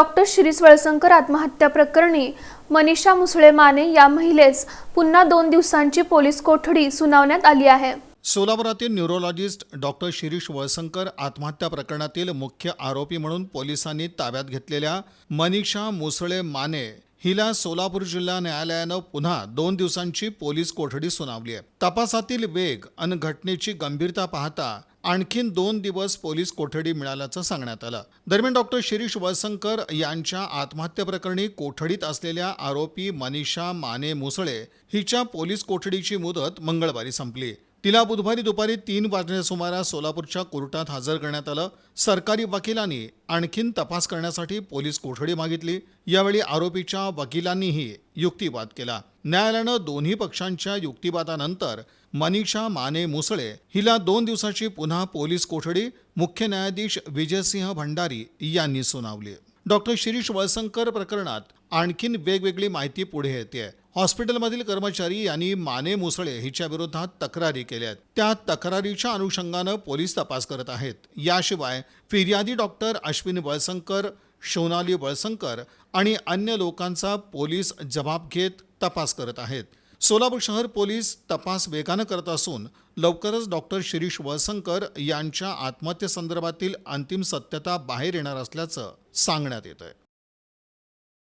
Doctor Shirish Valsankar आत्महत्या प्रकरणी मनीषा मुसळे माने या महिलेस पुन्हा दोन दिवसांची पोलीस कोठडी सुनावण्यात आली आहे. सोलापुरातील न्यूरोलॉजिस्ट डॉक्टर शिरीष वळसंकर आत्महत्या प्रकरणातील मुख्य आरोपी म्हणून पोलिसांनी ताब्यात घेतलेल्या मनीषा मुसळे माने हिला सोलापूर जिल्हा न्यायालयानं पुन्हा दोन दिवसांची पोलीस कोठडी सुनावली आहे. तपासातील वेग आणि घटनेची गंभीरता पाहता आणखीन दोन दिवस पोलीस कोठडी मिळाल्याचं सांगण्यात आलं. दरम्यान डॉक्टर शिरीष वळसंकर यांच्या आत्महत्येप्रकरणी कोठडीत असलेल्या आरोपी मनीषा माने मुसळे हिच्या पोलीस कोठडीची मुदत मंगळवारी संपली. तिला बुधवारी दुपारी तीन वाजण्याच्या सुमारास सोलापूरच्या कोर्टात हजर करण्यात आलं. सरकारी वकिलांनी आणखीन तपास करण्यासाठी पोलीस कोठडी मागितली. यावेळी आरोपीच्या वकिलांनीही युक्तिवाद केला. न्यायालयानं दोन्ही पक्षांच्या युक्तिवादानंतर मनीषा माने मुसळे हिला दोन दिवसाची पुन्हा पोलीस कोठडी मुख्य न्यायाधीश विजयसिंह भंडारी यांनी सुनावली. डॉक्टर शिरीष वळसंकर प्रकरणात आणखीन वेगवेगळी माहिती पुढे येते हॉस्पिटलमधील कर्मचारी यांनी माने मुसळे हिच्या विरोधात तक्रारी केल्या आहेत. त्या तक्रारीच्या अनुषंगानं पोलीस तपास करत आहेत. याशिवाय फिर्यादी डॉक्टर अश्विन वळसंकर सोनाली वळसंकर आणि अन्य लोकांचा पोलीस जबाब घेत तपास करत आहेत. सोलापूर शहर पोलीस तपास वेगानं करत असून लवकरच डॉक्टर शिरीष वळसंकर यांच्या आत्महत्येसंदर्भातील अंतिम सत्यता बाहेर येणार असल्याचं सांगण्यात येत आहे